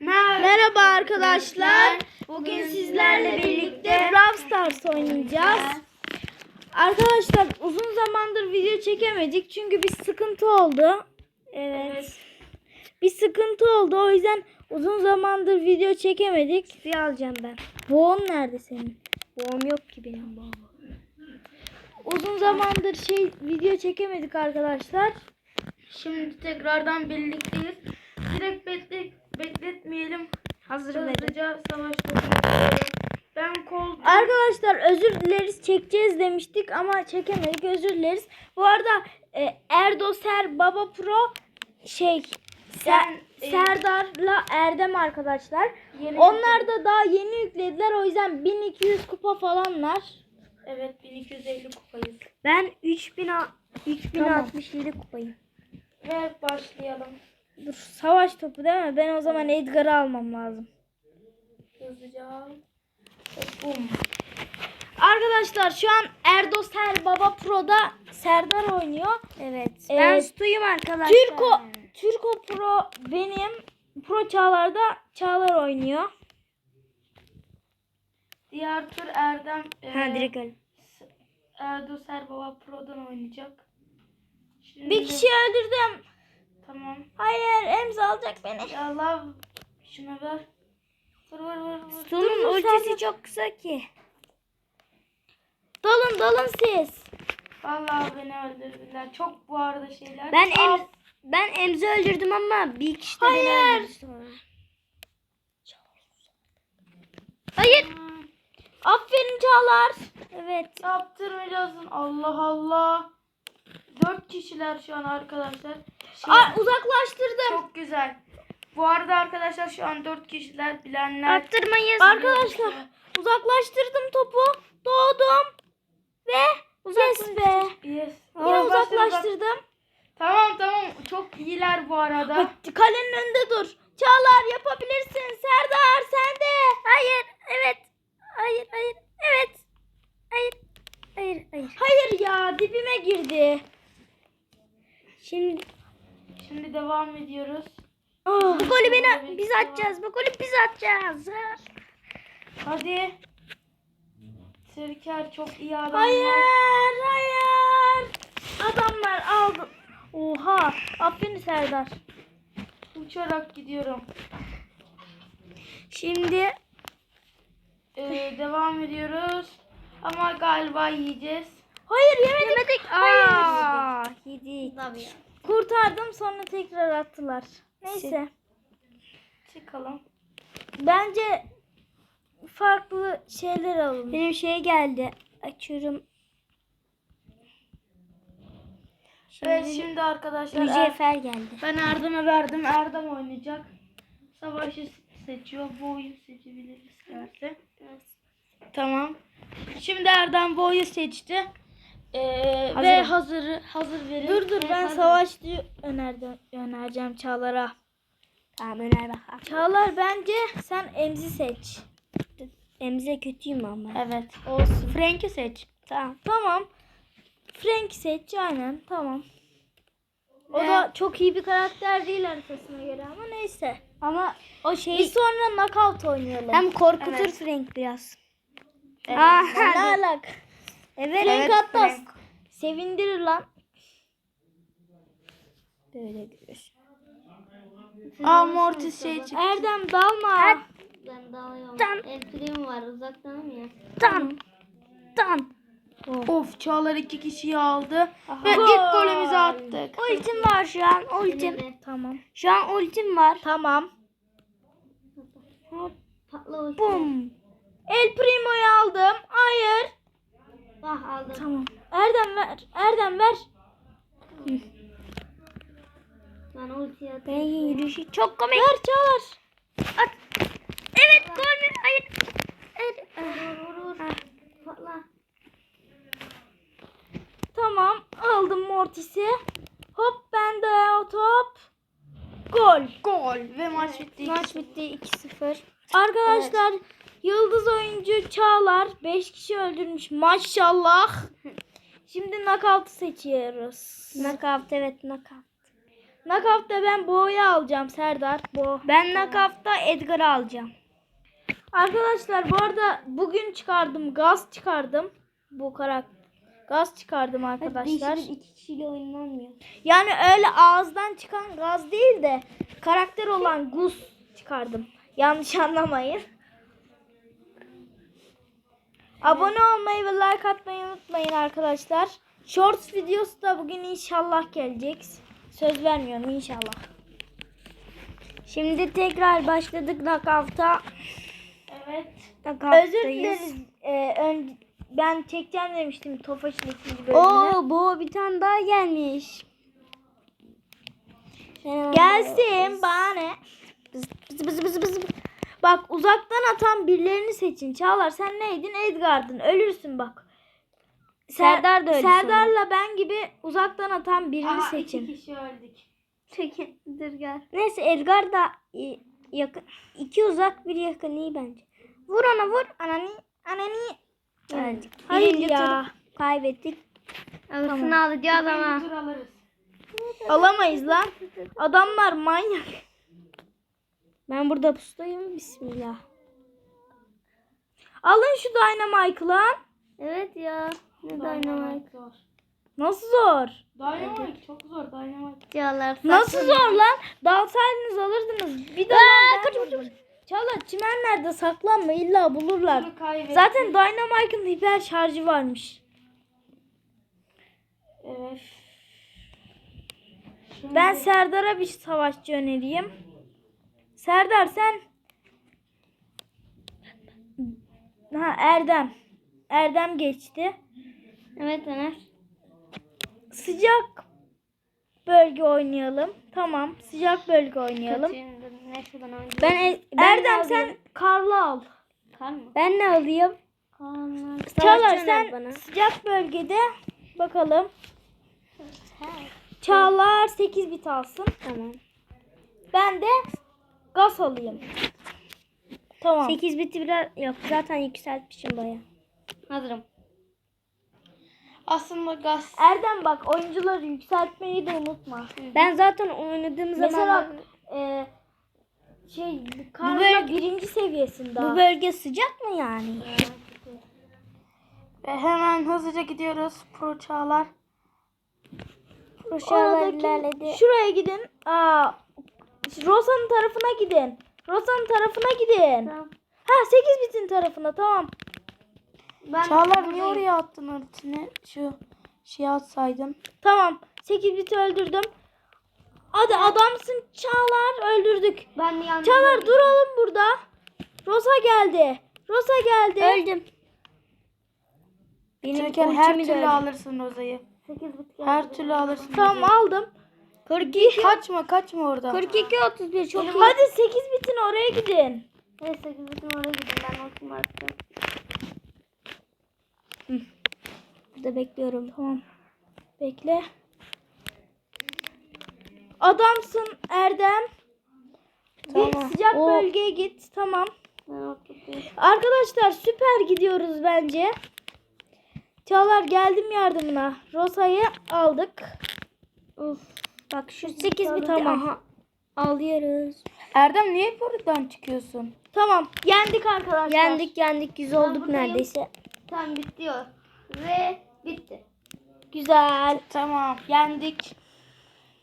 Merhaba arkadaşlar. Bugün sizlerle birlikte Brawl Stars oynayacağız. Arkadaşlar uzun zamandır video çekemedik çünkü bir sıkıntı oldu. Evet. Bir sıkıntı oldu o yüzden uzun zamandır video çekemedik. Bir alacağım ben. Boğum nerede senin? Boğum yok ki benim boğum. Uzun zamandır şey video çekemedik arkadaşlar. Şimdi tekrardan birlikteyiz. Direkt bekle, bekletmeyelim. Hazır Hızlıca savaş. Ben kol Arkadaşlar özür dileriz çekeceğiz demiştik ama çekemedik özür dileriz. Bu arada e, Erdoser Baba Pro şey Ser- e, Serdar'la Erdem arkadaşlar. Yeni Onlar da daha yeni yüklediler o yüzden 1200 kupa falanlar. evet 1250 kupayız. Ben 3000 3067 kupayım. Ve başlayalım. Dur savaş topu değil mi? Ben o zaman Edgar'ı almam lazım. Hızlıca. Bum. Arkadaşlar şu an Erdoser Baba Pro'da Serdar oynuyor. Evet. Ben Stu'yum arkadaşlar. Türko Türko Pro benim Pro Çağlar'da Çağlar oynuyor. Diğer tur Erdem e, Ha direkt öyle. Erdoser Baba Pro'dan oynayacak. Şimdi, Bir kişi öldürdüm. Tamam. Hayır Emza alacak beni. Lav şuna ver. Vur vur vur. vur. Stu'nun dur, ultisi çok kısa ki. Dalın dalın siz. Vallahi beni öldürdüler. Çok bu arada şeyler. Ben Al. em ben Emzi öldürdüm ama bir kişi de beni Hayır. öldürdü sonra. Hayır. Aferin Çağlar. Evet. Yaptırmayacaksın. Allah Allah. Dört kişiler şu an arkadaşlar. Şey, Aa, uzaklaştırdım. çok güzel. Bu arada arkadaşlar şu an dört kişiler bilenler. Arttırmayız. Arkadaşlar uzaklaştırdım topu. Doğdum. Ve yes be. Yes. Yine uzaklaştırdım. Tamam tamam. Çok iyiler bu arada. Kalenin önünde dur. Çağlar yapabilirsin. Serdar sen de. Hayır. Evet. Hayır. Hayır. Evet. Hayır. Hayır. Hayır. Hayır ya dibime girdi. Şimdi Şimdi devam ediyoruz. Ah. bu golü beni biz atacağız. Bu golü biz atacağız. Hadi. Sirker çok iyi adam. Hayır. Hayır. Adamlar aldı. Oha. Aferin Serdar. Uçarak gidiyorum. Şimdi Ee, devam ediyoruz. Ama galiba yiyeceğiz. hayır yemedik. Hayır. Aa, yedik. Kurtardım sonra tekrar attılar. Neyse. Çıkalım. Bence farklı şeyler alalım. Benim şey geldi. Açıyorum. Evet şimdi arkadaşlar er- Mücevher geldi. ben Erdem'e verdim. Erdem oynayacak. Savaşı seçiyor. Boğuyu seçebilir isterse. Tamam. Şimdi Erdem Boğuyu seçti. Ee, Hazır. ve hazır hazır verin. Dur dur ben hazır. savaşçı önerdim, önereceğim Çağlar'a. Tamam öner bakalım. Çağlar bence sen Emzi seç. Emze kötüyüm ama. Evet. Olsun. Frank'i seç. Tamam. Tamam. Frank seç aynen tamam. O Ne? da çok iyi bir karakter değil haritasına göre ama neyse. Ama o şey Biz sonra knockout oynayalım. hem korkutur Evet. Frank biraz. Evet. Aa, ne alak? Evet. Frank hatta Frank. sevindirir lan. Böyle görüyorsun. Aa Mortis şey çıktı. Erdem dalma. Ben dalıyorum. Tan. El prim var uzaktan ya. Tan. Tan. Of Çağlar iki kişiyi aldı. Ve Gol. ilk golümüzü attık. Ultim var şu an. Ultim. Tamam. Şu an ultim var. Tamam. Hop. patla. Bum. El Primo'yu aldım. Hayır. Bak aldım. Tamam. Erdem ver. Erdem ver. Ben ulti Ben atayım. yürüyüşü çok komik. Ver Çağlar. At. Evet gol mü? Hayır. Evet. Vur vur vur. Patla. Tamam. Aldım Mortis'i. Hop ben de o top. Gol. Gol ve maç bitti. Maç bitti 2-0. Arkadaşlar yıldız oyuncu Çağlar 5 kişi öldürmüş maşallah. Şimdi knockout seçiyoruz. Knockout evet knockout. Knockout'ta ben Bo'yu alacağım Serdar. Bo. Ben nakafta Edgar'ı alacağım. Arkadaşlar bu arada bugün çıkardım. Gaz çıkardım. Bu karakter. Gaz çıkardım arkadaşlar. iki kişiyle oynanmıyor. Yani öyle ağızdan çıkan gaz değil de karakter olan Gus çıkardım. Yanlış anlamayın. Abone olmayı ve like atmayı unutmayın arkadaşlar. Shorts videosu da bugün inşallah gelecek. Söz vermiyorum inşallah. Şimdi tekrar başladık nakafta. Evet. Nakafttayız. Özür dileriz. Ee, ön- ben çekeceğim demiştim Tofaş'ın ikinci bölümünü. Oo bu bir tane daha gelmiş. Gelsin bana? Bız bız bız bız bız. Bak uzaktan atan birilerini seçin. Çağlar sen neydin? Edgard'ın. Ölürsün bak. Ser- Serdar da ölü Serdar'la ben gibi uzaktan atan birini Aha, seçin. iki kişi öldük. Çekin. Dur gel. Neyse Edgar da yakın. İki uzak bir yakın iyi bence. Vur ona vur. Anani. Anani. Evet. Hayır Birinci ya. kaybettik. Alısını alacağız ama. Bir tur alırız. Alamayız lan. Adamlar manyak. Ben burada pustayım. Bismillah. Alın şu Dynamite'ı lan. Evet ya. Ne Dynamite dynamite. zor. Nasıl zor? Dynamite çok zor. Dynamite. Diyorlar. Nasıl zor lan? Dalsaydınız alırdınız. Bir de lan ben vurdum. Çağlar çimenlerde saklanma illa bulurlar. Zaten Dynamite'ın hiper şarjı varmış. Evet. Şimdi Ben Serdar'a bir savaşçı önereyim. Serdar sen Ha Erdem. Erdem geçti. Evet Ömer. Sıcak bölge oynayalım. Tamam. Sıcak bölge oynayalım. Oynayayım. Ben, e- ben Erdem sen karlı al. Kar mı? Ben ne alayım? Kanlar. Çağlar sen bana. sıcak bölgede bakalım. Çağlar 8 bit alsın. Tamam. Ben de gaz alayım. Tamam. 8 biti biraz yok zaten yükseltmişim baya. Hazırım. aslında gaz. Erdem bak oyuncuları yükseltmeyi de unutma. Ben zaten oynadığım zaman Mesela e, şey karla bölge- birinci seviyesinde. bu bölge sıcak mı yani? Ve hemen hızlıca gidiyoruz. Pro çağlar. Koşarlar Oradaki- ilerledi. Şuraya gidin. Aa, Rosa'nın tarafına gidin. Rosa'nın tarafına gidin. Tamam. Ha 8 bitin tarafına tamam. Ben Çağlar niye oraya attın ultini? Şu şey atsaydın. Tamam. 8 biti öldürdüm. Hadi adamsın Çağlar öldürdük. Ben de. Çağlar duralım burada. Rosa geldi. Rosa geldi. Öldüm. Benim Çeker her türlü öldü. alırsın Roza'yı. 8 bit geldi. Her türlü alırsın. Tamam aldım. 42 Kaçma kaçma orada. 42 31 çok iyi. Hadi 8 bitin oraya gidin. Evet 8 bitim oraya gidin. Ben ultimi atacağım. Burada bekliyorum. Tamam. Bekle. Adamsın Erdem. Tamam. Git sıcak O- bölgeye git. Tamam. Arkadaşlar süper gidiyoruz bence. Çağlar geldim yardımına. Rosa'yı aldık. Of. Bak şu 8 biti Tamam. aha. Alıyoruz. Erdem niye buradan çıkıyorsun? Tamam. Yendik arkadaşlar. Yendik yendik 100 olduk buradayım. neredeyse. Tam bitiyor. Ve bitti. Güzel. Tamam yendik.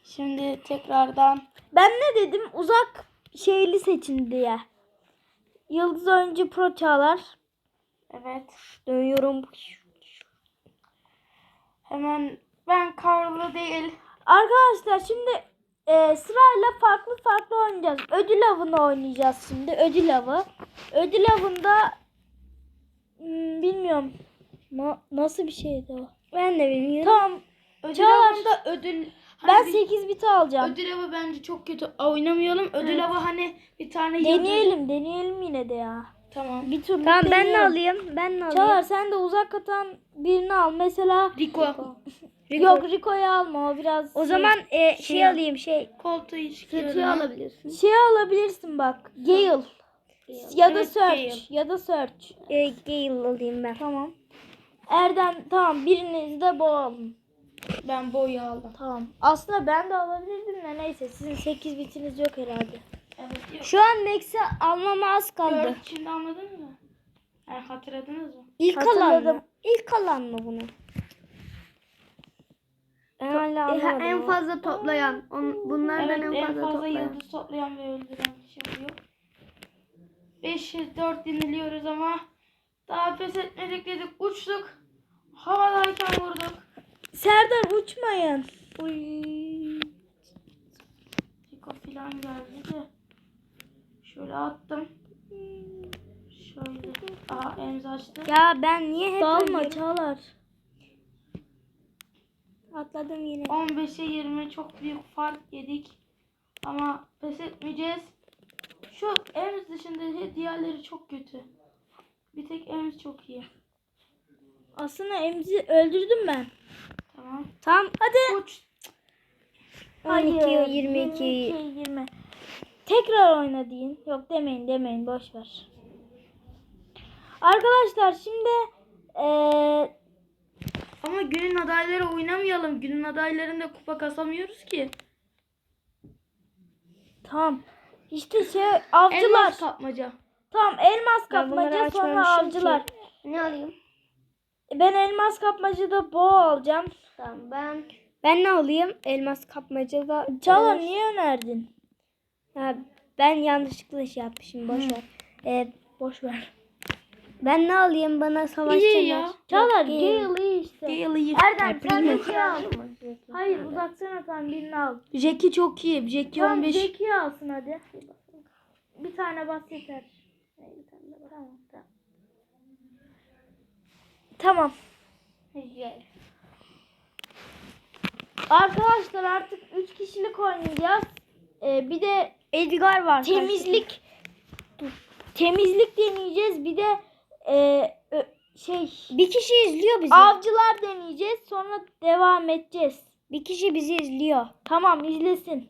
Şimdi tekrardan Ben ne dedim? Uzak şeyli seçin diye. Yıldız oyuncu pro çağlar. evet Dönüyorum. hemen ben karlı değil Arkadaşlar şimdi e, sırayla farklı farklı oynayacağız. Ödül avını oynayacağız şimdi. Ödül avı. Ödül avında hmm, bilmiyorum. Na- nasıl bir şeydi o? Ben de bilmiyorum. Tamam. ödül Çağlar. avında ödül Ben hani bir- 8 biti alacağım. ödül avı bence çok kötü oynamayalım. Ödül avı hani bir tane yıldız- Deneyelim, deneyelim yine de ya. Tamam. Bir tur Tamam ben ne alayım? Ben ne alayım? Çağlar sen de uzak atan birini al. Mesela Rico. Rico. yok Rico'yu alma o biraz O şey- zaman e, şey, şey- alayım şey. Koltuğu hiç Kötüyü alabilirsin. şey alabilirsin bak. Gale. Ya da Evet, Search. Gale. Ya da Search. E, Gale alayım ben. Tamam. Erdem tamam biriniz de boğalım. Ben boyu aldım. Tamam. Aslında ben de alabilirdim de neyse sizin 8 bitiniz yok herhalde. Şu an Max'i almama az kaldı. Dört şimdi anladınız mı? Yani hatırladınız mı? İlk alan mı? Hatırladım. İlk alan mı bunu? Ben hala anlamadım. en ama. fazla toplayan. On, bunlardan Evet en fazla, toplayan. yıldız toplayan ve öldüren şimdi yok. 5'e 4 yeniliyoruz ama daha pes etmedik dedik uçtuk. Havadayken vurduk. Serdar uçmayın. Fiko filan geldi de. Şöyle attım. Şöyle. Aha emzi açtı. Ya ben niye hep Dalma? Çağlar. Atladım yine. 15'e 20 çok büyük fark yedik. Ama pes etmeyeceğiz. Şu Ems dışında diğerleri çok kötü. Bir tek Ems çok iyi. Aslında Emzi öldürdüm ben. Tamam. Tam Hadi. Uç. 12, Hayır, 22. 20. Tekrar oyna deyin. Yok demeyin demeyin boş ver. Arkadaşlar şimdi eee Ama günün adayları oynamayalım. Günün adaylarında kupa kasamıyoruz ki. tamam. İşte şey avcılar. Elmas kapmaca. Tamam elmas kapmaca sonra avcılar. ki. Ne alayım? Ben elmas kapmacada boğa alacağım. Tamam ben Ben ne alayım? Elmas kapmacada. Elmas- niye önerdin? Ha, ben yanlışlıkla şey yapmışım. Boş ver. Ee, Boş ver. ben ne alayım? Bana savaşçı İyi ver. ya. Çağlar Yok, Gale iyi işte. Gale iyi. Erdem sen de şey al. Hayır uzaksana sen birini al. Jackie çok iyi. Jackie Tamam 15. Jack'i alsın hadi. Bir tane bas yeter. Tamam. Tamam. Tamam. Güzel. Arkadaşlar artık 3 kişilik oynayacağız. Ee, bir de Edgar var. temizlik temizlik deneyeceğiz. Bir de e, şey Bir kişi izliyor bizi. avcılar deneyeceğiz. Sonra devam edeceğiz. Bir kişi bizi izliyor. Tamam izlesin.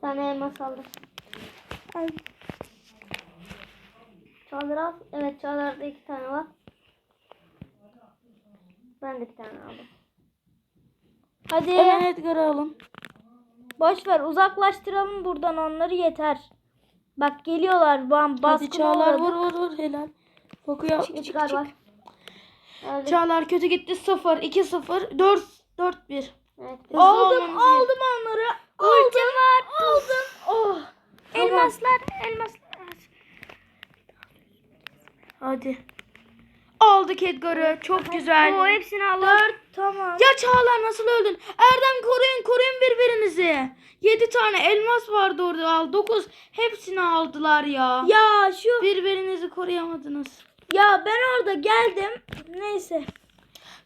Sen elmas aldın. Çağlar al. Evet Çağlar'da iki tane var. Ben de bir tane aldım. Hadi. Hemen Edgar'ı alın. Boş ver uzaklaştıralım buradan onları yeter. Bak geliyorlar bam Hadi baskına Çağlar vur vur vur helal. Fokuya. Edgar var. Evet. Çağlar kötü gitti 0 2 0 4 4 1. evet. Aldım aldım onları. Aldım var. Aldım. Oh. Elmaslar, elmaslar. Hadi. Aldık Edgar'ı. Çok güzel. O hepsini al. Dört tamam. Ya Çağlar nasıl öldün? Erdem koruyun koruyun birbirinizi. 7 tane elmas vardı orada al. 9 hepsini aldılar ya. Ya şu Birbirinizi koruyamadınız. ya ben orada geldim. Neyse.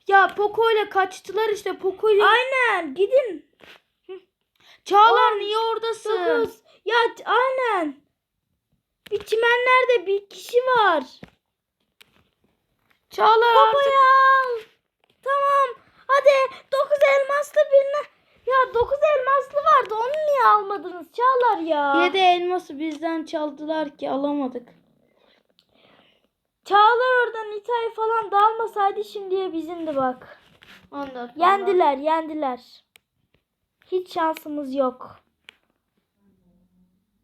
Ya Poco ile kaçtılar işte Poco ile. Aynen gidin. Çağlar niye oradasın? Dokuz. Ya aynen. Bir çimenlerde bir kişi var. Çağlar artık. Babaya al. Tamam. Hadi 9 elmaslı birine. Ya 9 elmaslı vardı. Onu niye almadınız Çağlar ya? 7 elması bizden çaldılar ki alamadık. Çağlar oradan Nita'yı falan dalmasaydı şimdiye bizimdi bak. 14. Yendiler, yendiler. Hiç şansımız yok.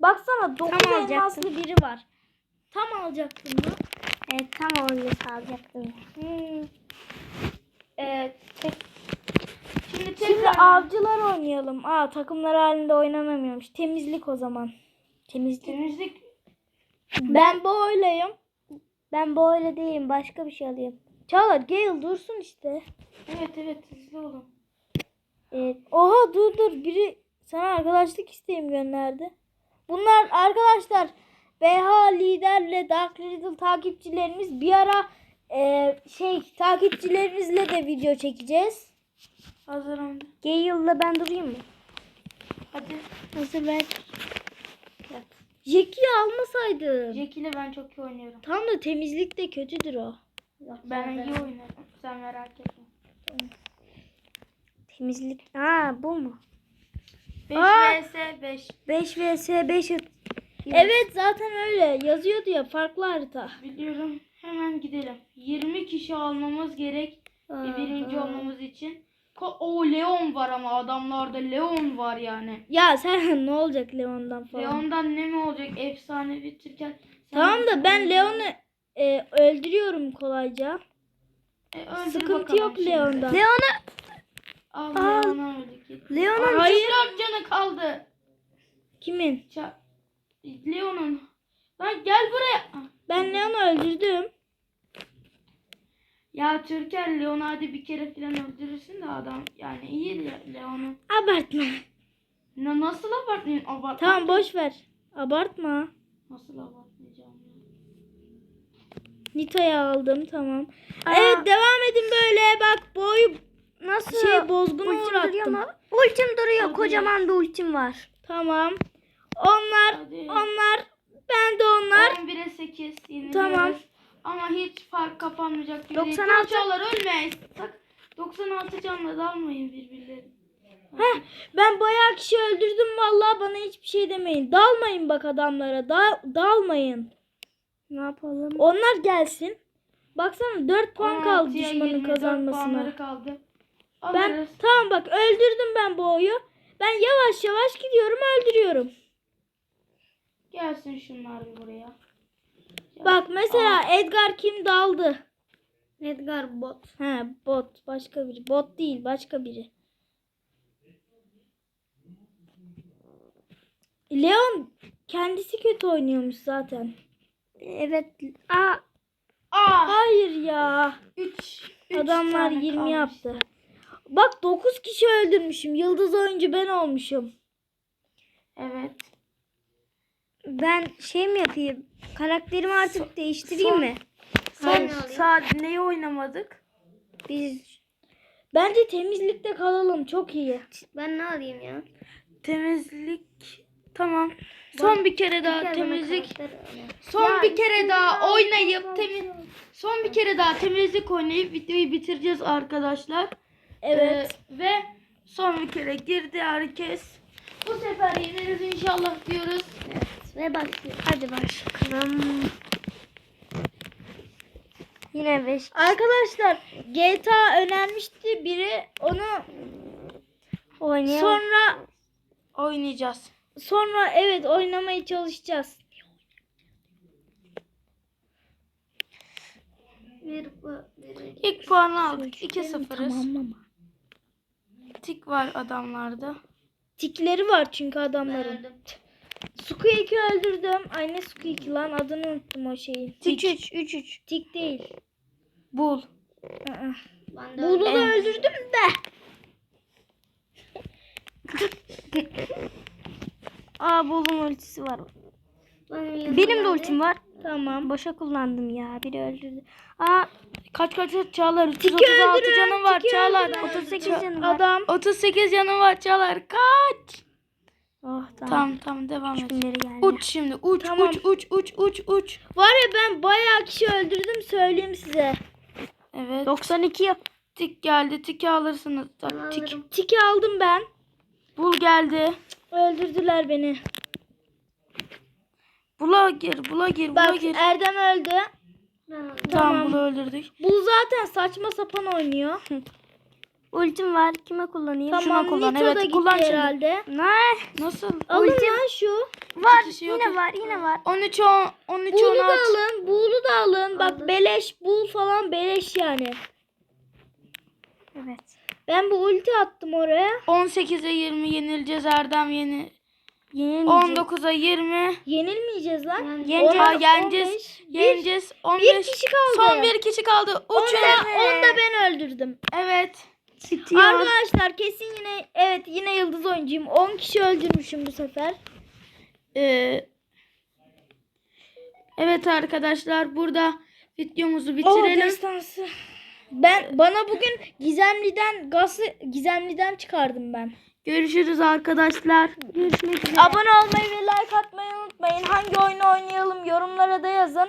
Baksana 9 Tam alacaktım. elmaslı biri var. Tam alacaktın mı? Evet tam onu alacaktım. Hmm. Evet. Şimdi Şimdi tekrar avcılar oynayalım. Aa takımlar halinde oynanamıyormuş. Temizlik o zaman. Temizlik. temizlik Ben boylayım. Ben böyle değilim. Başka bir şey alayım. Çağlar Gale dursun işte. Evet evet hızlı olun. Evet. Oha dur dur biri sana arkadaşlık isteğim gönderdi. Bunlar arkadaşlar BH liderle Dark Riddle takipçilerimiz bir ara e, şey takipçilerimizle de video çekeceğiz. Hazırım. Gale'la ben durayım mı? Hadi. Hazır ver. Jackie'yi almasaydım. Jack ile ben çok iyi oynuyorum. Tam da temizlik de kötüdür o. Ben iyi oynarım. Sen merak etme. Temizlik. Aa bu mu? 5 Aa! vs 5. 5 vs 5 Evet zaten öyle yazıyordu ya farklı harita. Biliyorum. Hemen gidelim. 20 kişi almamız gerek. Bir birinci olmamız için. Ko- o Leon var ama adamlarda Leon var yani. Ya sen ne olacak Leon'dan falan? Leon'dan ne mi olacak? Efsane bitirken. Sen Tamam da ben Leon'u e, öldürüyorum kolayca. E, öldür Sıkıntı bakalım yok şimdi. Leon'da. Leon'a Al Al. Leon'a öldük. gitti. Leon'un Hayır. Dört canı kaldı. Kimin? Ça- Leon'un. Lan gel buraya. Ben Leon'u öldürdüm. Ya Türker Leon'u hadi bir kere falan öldürürsün de adam. Yani iyi Le- Leon'u. Abartma. Na, nasıl abartmayayım? Abart Tamam boş ver. Abartma. Nasıl abartmayacağım ya? Nita'yı aldım tamam. Aa. Evet devam edin böyle. Bak boyu nasıl? şey bozguna ultim duruyor uğrattım. mu? Ultim duruyor. Kocaman bir ultim var. Tamam. Onlar Hadi. onlar ben de onlar. 11'e 8 yeniliyoruz. Tamam. Ama hiç fark kapanmayacak gibi 96. değil. Çocuklar ölmeyin. Tak 96 canla dalmayın birbirlerine. Heh, ben bayağı kişi öldürdüm vallahi bana hiçbir şey demeyin. Dalmayın bak adamlara. Da, dalmayın. Ne yapalım? Onlar gelsin. Baksana 4 puan 16'ya kaldı düşmanın 24 kazanmasına. puanları kaldı. Ben Alırız. tamam bak öldürdüm ben bu oyu. Ben yavaş yavaş gidiyorum öldürüyorum. Gelsin şunlar bir buraya. Bak mesela Edgar kim daldı? Edgar bot. He bot başka biri. Bot değil başka biri. Leon kendisi kötü oynuyormuş zaten. Evet. Aa, Aa! Hayır ya. 3 Adamlar 20 yaptı. Bak 9 kişi öldürmüşüm. Yıldız oyuncu ben olmuşum. Evet. Ben şey mi yapayım? Karakterimi artık değiştireyim son- mi? Son saat neyi oynamadık? Biz Bence temizlikte kalalım. Çok iyi. ben ne alayım ya? Temizlik. Tamam. Son bir kere daha bana temizlik. Son Ya bir kere daha oynayıp temiz Son bir kere daha temizlik oynayıp videoyu bitireceğiz arkadaşlar. Evet. Ee, ve son bir kere girdi herkes. Bu sefer yeneriz inşallah diyoruz. Ve başlıyor. Hadi başlayalım. Yine 5 Arkadaşlar GTA önermişti biri. Onu oynayalım. sonra Oynayacağız. sonra evet oynamaya çalışacağız. İlk puanı aldık. 2-0'ız. Tamamlama. Tik var adamlarda. Tikleri var çünkü adamların. Squeak'i öldürdüm. Ay ne Squeak lan adını unuttum o şeyin. 3 3 3 3. Tik değil. Bul. Aa. Buğulu da öldürdüm de. Aa buldum ultisi var. Benim, de ultim var. Tamam. Boşa kullandım ya. Biri öldürdü. Aa Kaç kaç kaç Çağlar? Tiki 336 öldürün, canım var Çağlar. öldürün. 38 canım var. Adam. 38 canım var Çağlar. Kaç. Oh tamam. Tamam tamam devam et. Geldi. Uç şimdi uç Tamam. uç uç uç uç uç. Var ya ben bayağı kişi öldürdüm söyleyeyim size. Evet. 92 yap. Tik geldi. Tiki alırsınız. Tak, Tik. alırım. Tiki aldım ben. Bul geldi. Öldürdüler beni. Bula gir. Bula gir. Bula Bak gir. Erdem öldü. Tamam tamam. bunu öldürdük. Bu zaten saçma sapan oynuyor. Ultim var. Kime kullanayım? tamam kullan, Nito evet, da gitti kullan şimdi. herhalde. Ne? Nasıl? Alın Ultim- lan şu. Var. kişi Yine yok. var. Yine var. 13 10 13 Buğulu 10 da alın. Buğulu da alın. Bak beleş bul falan beleş yani. Evet. Ben bu ulti attım oraya. 18'e 20 yenileceğiz Erdem yeni. Yenilmeyecek. 19'a 20. Yenilmeyeceğiz lan. Yeneceğiz. Ha On- yeneceğiz. 15. Yeneceğiz. 15. Bir kişi kaldı. Son bir kişi kaldı. Onu Uçun. da, onu da ben öldürdüm. Evet. Arkadaşlar kesin yine evet yine yıldız oyuncuyum. 10 kişi öldürmüşüm bu sefer. Ee, evet arkadaşlar burada videomuzu O bitirelim. destansı. Ben bana bugün Gizemli'den gazı Gizemli'den çıkardım ben. Görüşürüz arkadaşlar. Görüşmek üzere. Abone olmayı ve like atmayı unutmayın. Hangi oyunu oynayalım yorumlara da yazın.